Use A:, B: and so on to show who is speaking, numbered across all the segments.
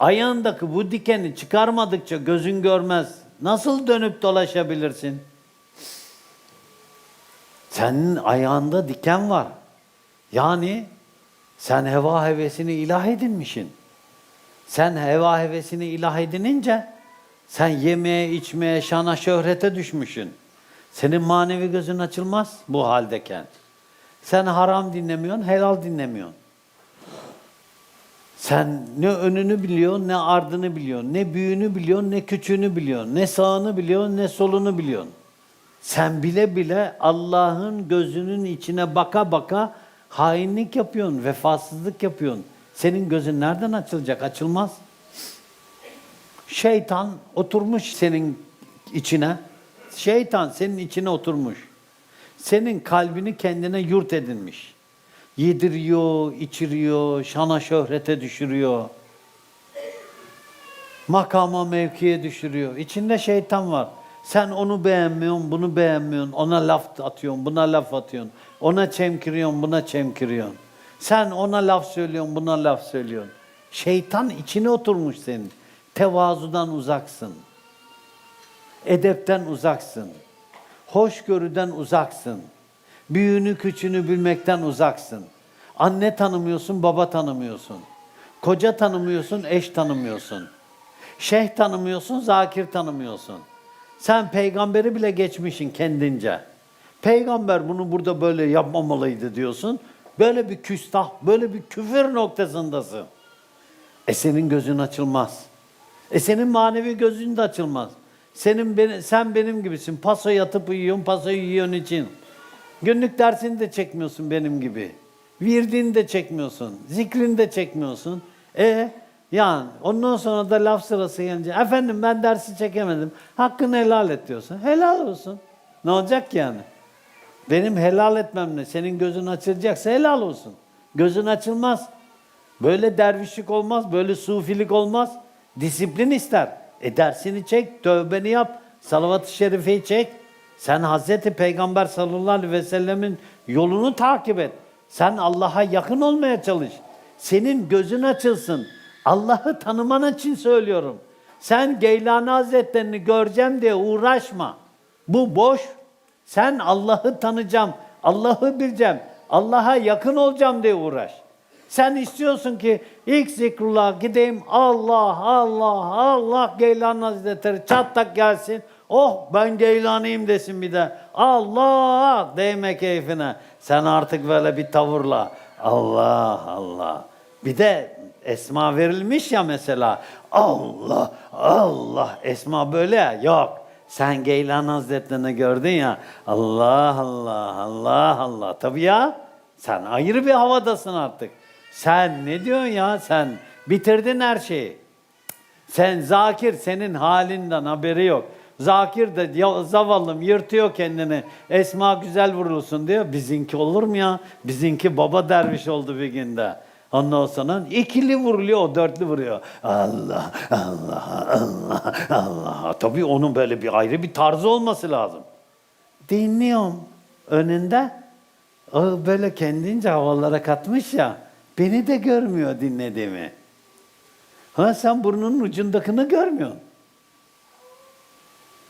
A: Ayağındaki bu dikeni çıkarmadıkça gözün görmez. Nasıl dönüp dolaşabilirsin? Senin ayağında diken var. Yani sen heva hevesini ilah edinmişsin. Sen heva hevesini ilah edinince sen yemeye, içmeye, şana, şöhrete düşmüşsün. Senin manevi gözün açılmaz bu haldeyken. Sen haram dinlemiyorsun, helal dinlemiyorsun. Sen ne önünü biliyorsun, ne ardını biliyorsun, ne büyüğünü biliyorsun, ne küçüğünü biliyorsun, ne sağını biliyorsun, ne solunu biliyorsun. Sen bile bile Allah'ın gözünün içine baka baka hainlik yapıyorsun, vefasızlık yapıyorsun. Senin gözün nereden açılacak? Açılmaz. Şeytan oturmuş senin içine. Şeytan senin içine oturmuş. Senin kalbini kendine yurt edinmiş. Yediriyor, içiriyor, şana şöhrete düşürüyor. Makama mevkiye düşürüyor. İçinde şeytan var. Sen onu beğenmiyorsun, bunu beğenmiyorsun. Ona laf atıyorsun, buna laf atıyorsun. Ona çemkiriyorsun, buna çemkiriyorsun. Sen ona laf söylüyorsun, buna laf söylüyorsun. Şeytan içine oturmuş senin. Tevazudan uzaksın. Edepten uzaksın. Hoşgörüden uzaksın. Büyüğünü küçüğünü bilmekten uzaksın. Anne tanımıyorsun, baba tanımıyorsun. Koca tanımıyorsun, eş tanımıyorsun. Şeyh tanımıyorsun, zakir tanımıyorsun. Sen peygamberi bile geçmişsin kendince. Peygamber bunu burada böyle yapmamalıydı diyorsun. Böyle bir küstah, böyle bir küfür noktasındasın. E senin gözün açılmaz. E senin manevi gözün de açılmaz. Senin sen benim gibisin. Paso yatıp uyuyorsun, paso yiyorsun için. Günlük dersini de çekmiyorsun benim gibi. Virdini de çekmiyorsun. Zikrini de çekmiyorsun. E yani ondan sonra da laf sırası gelince efendim ben dersi çekemedim. Hakkını helal et diyorsun. Helal olsun. Ne olacak ki yani? Benim helal etmemle senin gözün açılacaksa helal olsun. Gözün açılmaz. Böyle dervişlik olmaz, böyle sufilik olmaz. Disiplin ister. E dersini çek, tövbeni yap, salavat-ı şerifeyi çek. Sen Hazreti Peygamber sallallahu aleyhi ve sellemin yolunu takip et. Sen Allah'a yakın olmaya çalış. Senin gözün açılsın. Allah'ı tanıman için söylüyorum. Sen Geylani Hazretlerini göreceğim diye uğraşma. Bu boş. Sen Allah'ı tanıyacağım, Allah'ı bileceğim, Allah'a yakın olacağım diye uğraş. Sen istiyorsun ki ilk zikrullah gideyim Allah Allah Allah Geylani Hazretleri çatlak gelsin. Oh ben Geylani'yim desin bir de. Allah değme keyfine. Sen artık böyle bir tavırla. Allah Allah. Bir de esma verilmiş ya mesela. Allah Allah esma böyle. Yok. Sen Geylan Hazretlerini gördün ya. Allah Allah Allah Allah. Tabii ya. Sen ayrı bir havadasın artık. Sen ne diyorsun ya sen? Bitirdin her şeyi. Sen Zakir senin halinden haberi yok. Zakir de ya- zavallım yırtıyor kendini. Esma güzel vurulsun diyor. Bizinki olur mu ya? Bizinki baba derviş oldu bir günde. Ondan sonra ikili vuruluyor, o dörtlü vuruyor. Allah, Allah, Allah, Allah. Tabii onun böyle bir ayrı bir tarzı olması lazım. Dinliyorum önünde. O böyle kendince havalara katmış ya. Beni de görmüyor dinlediğimi. Ha sen burnunun ucundakini görmüyorsun.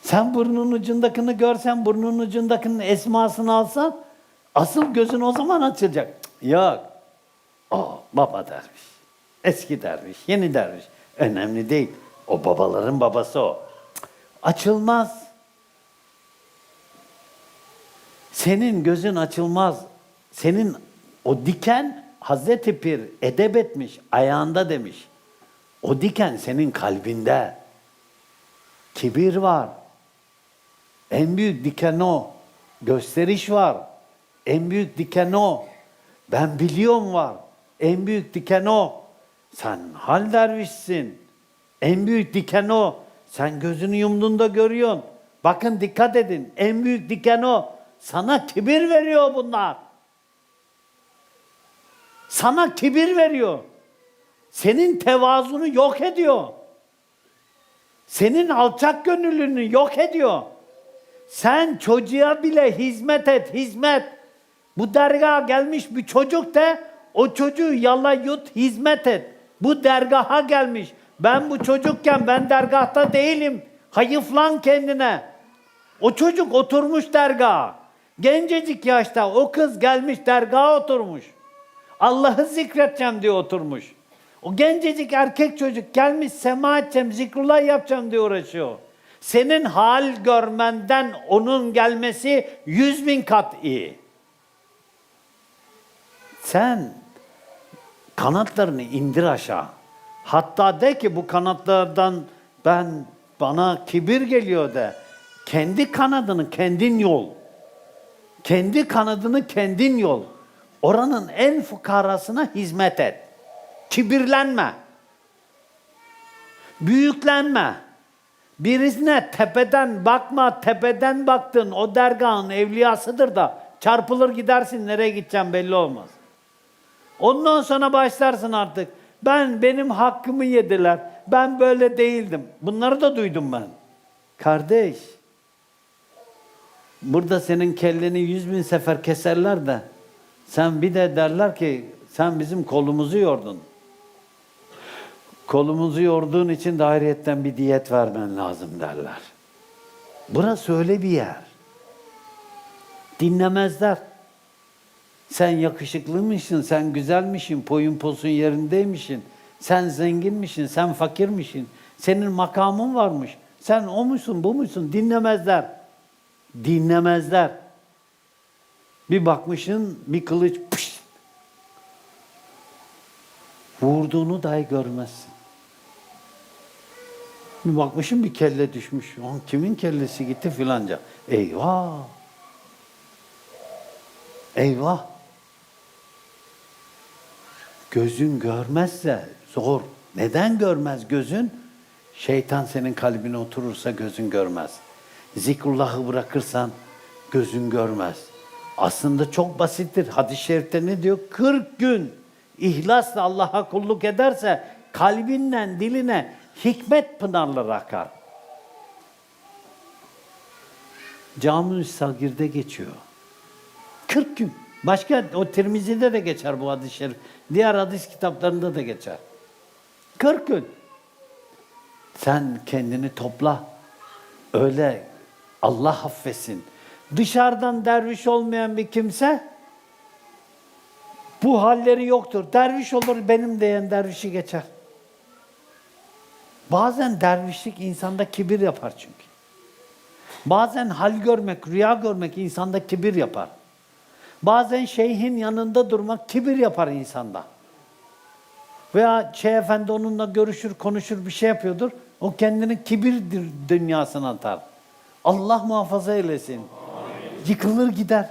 A: Sen burnunun ucundakini görsen, burnunun ucundakinin esmasını alsan, asıl gözün o zaman açılacak. Yok. O baba derviş. Eski derviş, yeni derviş. Önemli değil. O babaların babası o. Açılmaz. Senin gözün açılmaz. Senin o diken Hazreti Pir edep etmiş, ayağında demiş. O diken senin kalbinde. Kibir var. En büyük diken o. Gösteriş var. En büyük diken o. Ben biliyorum var. En büyük diken o. Sen hal dervişsin. En büyük diken o. Sen gözünü yumduğunda görüyorsun. Bakın dikkat edin. En büyük diken o. Sana kibir veriyor bunlar. Sana kibir veriyor. Senin tevazunu yok ediyor. Senin alçak gönüllülüğünü yok ediyor. Sen çocuğa bile hizmet et, hizmet. Bu dergaha gelmiş bir çocuk da o çocuğu yala yut, hizmet et. Bu dergaha gelmiş. Ben bu çocukken ben dergahta değilim. Hayıflan kendine. O çocuk oturmuş dergaha. Gencecik yaşta o kız gelmiş dergaha oturmuş. Allah'ı zikredeceğim diye oturmuş. O gencecik erkek çocuk gelmiş sema edeceğim, zikrullah yapacağım diye uğraşıyor. Senin hal görmenden onun gelmesi yüz bin kat iyi. Sen kanatlarını indir aşağı. Hatta de ki bu kanatlardan ben bana kibir geliyor de. Kendi kanadını kendin yol. Kendi kanadını kendin yol. Oranın en fukarasına hizmet et. Kibirlenme. Büyüklenme. Birisine tepeden bakma, tepeden baktın o dergahın evliyasıdır da çarpılır gidersin nereye gideceğim belli olmaz. Ondan sonra başlarsın artık. Ben benim hakkımı yediler. Ben böyle değildim. Bunları da duydum ben. Kardeş, burada senin kelleni yüz bin sefer keserler de sen bir de derler ki sen bizim kolumuzu yordun. Kolumuzu yorduğun için de ayrıyetten bir diyet vermen lazım derler. Burası öyle bir yer. Dinlemezler. Sen yakışıklıymışsın, sen güzelmişsin, poyun posun yerindeymişsin. Sen zenginmişsin, sen fakirmişsin. Senin makamın varmış. Sen o musun, bu musun? Dinlemezler. Dinlemezler. Bir bakmışsın bir kılıç pışt. Vurduğunu dahi görmezsin. Bir bakmışım bir kelle düşmüş. Lan kimin kellesi gitti filanca. Eyvah. Eyvah. Gözün görmezse zor. Neden görmez gözün? Şeytan senin kalbine oturursa gözün görmez. Zikrullahı bırakırsan gözün görmez. Aslında çok basittir. Hadis-i şerifte ne diyor? 40 gün ihlasla Allah'a kulluk ederse kalbinden diline hikmet pınarları akar. Cami-ü Sagir'de geçiyor. 40 gün. Başka o Tirmizi'de de geçer bu hadis-i şerif. Diğer hadis kitaplarında da geçer. 40 gün. Sen kendini topla. Öyle Allah affetsin. Dışarıdan derviş olmayan bir kimse bu halleri yoktur. Derviş olur benim diyen dervişi geçer. Bazen dervişlik insanda kibir yapar çünkü. Bazen hal görmek, rüya görmek insanda kibir yapar. Bazen şeyhin yanında durmak kibir yapar insanda. Veya şey efendi onunla görüşür, konuşur, bir şey yapıyordur. O kendini kibir dünyasına atar. Allah muhafaza eylesin. Yıkılır gider.